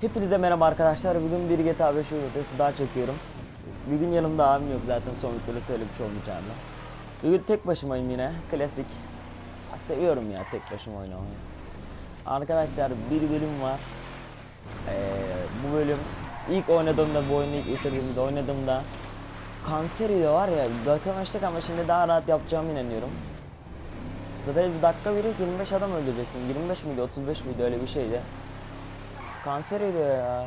Hepinize merhaba arkadaşlar. Bugün bir GTA 5 videosu daha çekiyorum. Bugün yanımda abim yok zaten son videoda söylemiş olmayacağım. Bugün tek başımayım yine. Klasik. Seviyorum ya tek başıma oynamayı. Arkadaşlar bir bölüm var. Ee, bu bölüm ilk oynadığımda bu oyunu ilk bitirdiğimde oynadığımda kanser ile var ya bakamamıştık ama şimdi daha rahat yapacağımı inanıyorum. Zaten bir dakika biri 25 adam öldüreceksin. 25 miydi 35 miydi öyle bir şeydi. Kanser ediyor ya.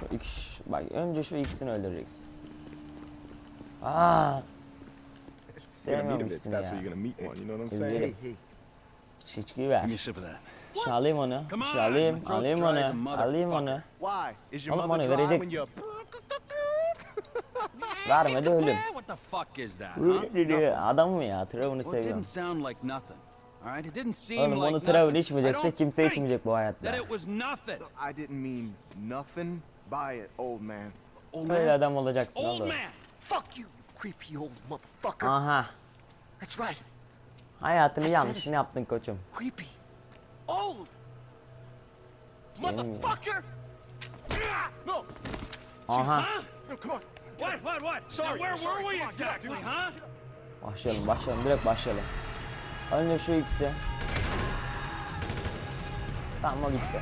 Şu iki, bak önce şu ikisini öldüreceksin. Aa, You're gonna meet ikisini That's ya. where you're gonna meet one. You know what I'm Izleyelim. saying? Hey, hey, Çiçki Give ver. me a sip of that. Şu alayım onu. On, alayım. onu. Alayım onu. Oğlum onu vereceksin. you're... Verme de ölüm. Adam mı ya? İt seviyorum. Oğlum like onu I içmeyecekse don't kimse think içmeyecek bu hayatta. That it was nothing. I didn't mean nothing by it, old man. Old Öyle man. adam olacaksın Old oğlum. man. Fuck you, creepy old motherfucker. Aha. That's right, Hayatını yanlışını yaptın koçum. creepy. Old. Motherfucker! No, Aha. Huh? no, come on. What, what, what? Where sorry, were we exactly, huh? Başlayalım başlayalım direkt başlayalım. Önce şu ikisi. Tamam o gitti.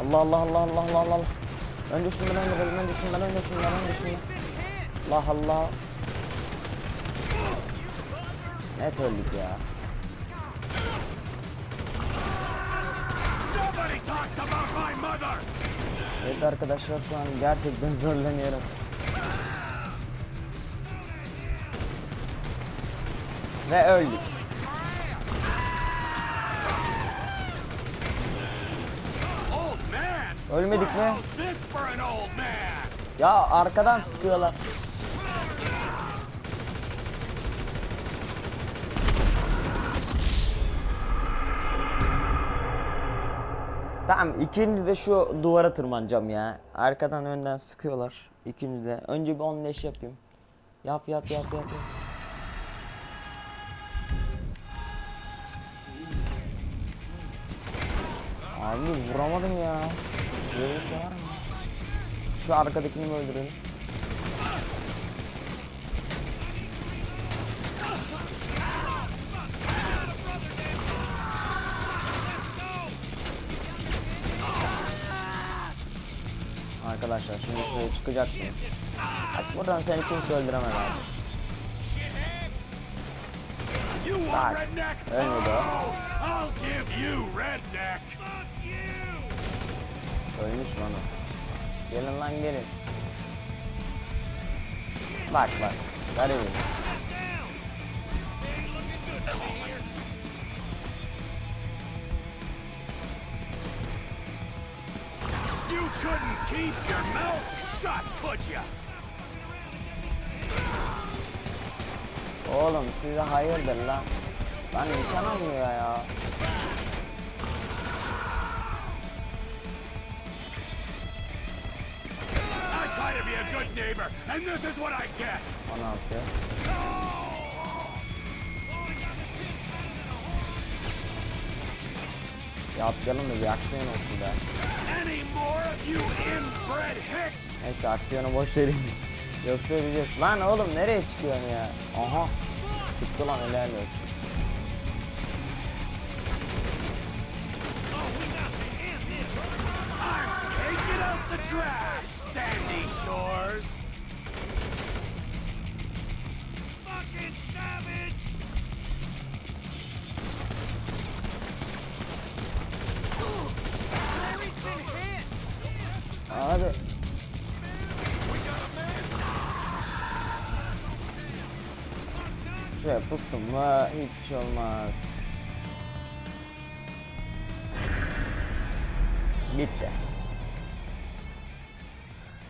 Allah Allah Allah Allah Allah Allah. Önce şundan öldürelim, önce şundan, önce şundan, önce şundan. Allah Allah. Net öldük ya. Evet arkadaşlar şu an gerçekten zorlanıyorum. Ve öldük. Ölmedik mi? Ya arkadan sıkıyorlar. Tamam ikinci de şu duvara tırmanacağım ya. Arkadan önden sıkıyorlar. İkinci de. Önce bir 10 leş yapayım. Yap yap yap yap. yap. Abi vuramadım ya. Şey? Şu arkadakini mi öldürelim? Arkadaşlar şimdi şuraya çıkacaksın. Bak buradan seni kimse öldüremez abi. Bak, ölmedi o. Ölmüş mü onu? Gelin lan gelin. Bak bak. Garibim. You couldn't keep your mouth shut, could you? Oğlum size hayırdır lan? Lan nişan almıyor ya. I try to be a good neighbor, and this is what I get. 16. Ya atlayalım da bir aksiyon olsun be. Neyse aksiyonu boş vereyim. Yoksa öleceğiz. Lan oğlum nereye çıkıyorsun ya? Aha. Çıktı lan helal olsun. Out the trash, Sandy Shores. Abi. Şuraya pustum mu hiçbir şey olmaz. Bitti.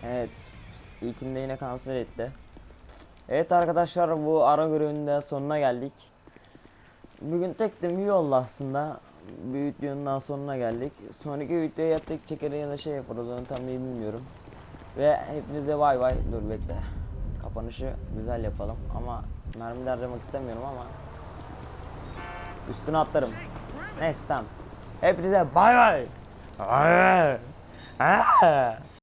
Evet. İlkinde yine kanser etti. Evet arkadaşlar bu ara görevinde sonuna geldik. Bugün tek de iyi oldu aslında. Bir videonun daha sonuna geldik. Sonraki videoya ya tek çeker ya da şey yaparız onu tam iyi bilmiyorum. Ve hepinize bay bay. Dur bekle. Kapanışı güzel yapalım ama mermi harcamak istemiyorum ama üstüne atlarım. Neyse tamam. Hepinize bay bay.